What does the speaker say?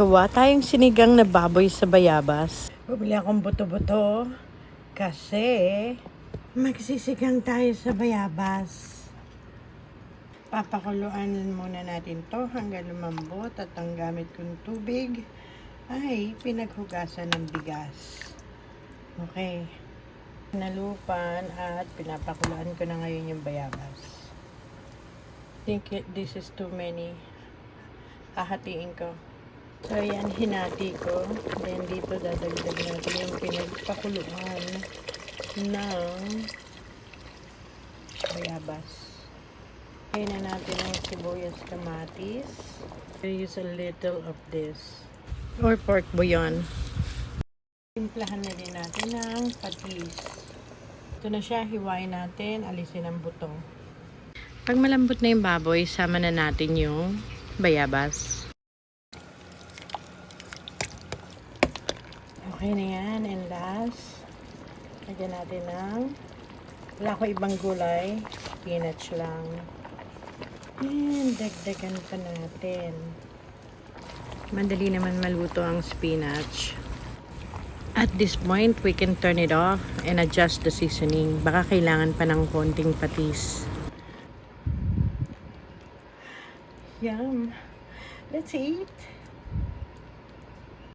Gawa tayong sinigang na baboy sa bayabas. Bumili akong buto-buto kasi magsisigang tayo sa bayabas. Papakuluan muna natin to hanggang lumambot at ang gamit kong tubig ay pinaghugasan ng bigas. Okay. Nalupan at pinapakuluan ko na ngayon yung bayabas. think it- this is too many. Hahatiin ko. So, ayan, hinati ko. Then, dito dadagdag natin yung pinagpakuluan ng bayabas. Kaya na natin ang sibuyas kamatis. Use a little of this. Or pork bouillon. Timplahan na din natin ng patis. Ito na siya, hiwain natin, alisin ang buto. Pag malambot na yung baboy, sama na natin yung bayabas. Okay na yan. And last, lagyan natin ng wala ko ibang gulay. Spinach lang. And dagdagan pa natin. Madali naman maluto ang spinach. At this point, we can turn it off and adjust the seasoning. Baka kailangan pa ng konting patis. Yum. Let's eat.